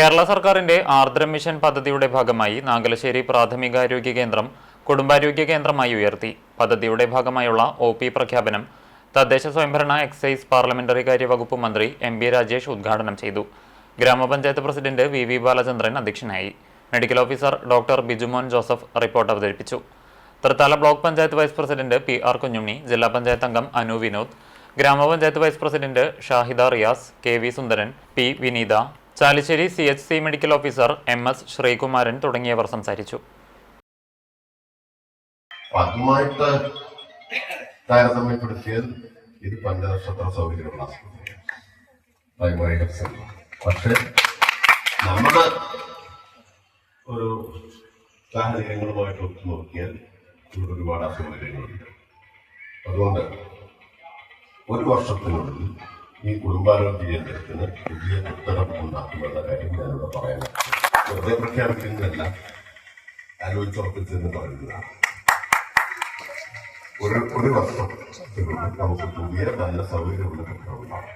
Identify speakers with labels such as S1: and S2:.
S1: കേരള സർക്കാരിന്റെ ആർദ്ര മിഷൻ പദ്ധതിയുടെ ഭാഗമായി നാഗലശ്ശേരി പ്രാഥമികാരോഗ്യ കേന്ദ്രം കുടുംബാരോഗ്യ കേന്ദ്രമായി ഉയർത്തി. പദ്ധതിയുടെ ഭാഗമായുള്ള ഒ പി പ്രഖ്യാപനം തദ്ദേശ സ്വയംഭരണ എക്സൈസ് പാർലമെന്ററി കാര്യ വകുപ്പ് മന്ത്രി എം ബി രാജേഷ് ഉദ്ഘാടനം ചെയ്തു. ഗ്രാമപഞ്ചായത്ത് പ്രസിഡന്റ് വി വി ബാലചന്ദ്രൻ അധ്യക്ഷനായി. Medical officer doctor Bijumon Joseph report അവതരിപ്പിച്ചു. Thrithala block panchayat vice president P R Kunhunni ജില്ലാ പഞ്ചായത്ത് അംഗം അനു വിനോദ് ഗ്രാമപഞ്ചായത്ത് vice president Shahida Riyas K V Sundaran P Vineetha Chalissery C H C medical officer M S Sreekumaran തുടങ്ങിയവർ സംസാരിച്ചു.
S2: ഇത് പഞ്ചനക്ഷത്ര സൗകര്യമുള്ള primary health നമ്മുടെ ഒരു സാഹചര്യങ്ങളുമായിട്ട് ഒത്തു നോക്കിയാൽ ഇവിടെ ഒരുപാട് അസൗകര്യങ്ങളുണ്ട് അതുകൊണ്ട് ഒരു വർഷത്തിനുള്ളിൽ ഈ കുടുംബാരോഗ്യ കേന്ദ്രത്തിന് പുതിയ പുസ്തകം ഉണ്ടാക്കുമെന്ന കാര്യം ഞാനിവിടെ പറയുന്നത് വെറുതെ പ്രഖ്യാപിക്കുന്നതല്ല ആലോചിച്ചുറപ്പിച്ചെന്ന് പറയുന്നതാണ്. ഒരു ഒരു വർഷം നമുക്ക് പുതിയ നല്ല സൗകര്യമുള്ള ഉണ്ടാകും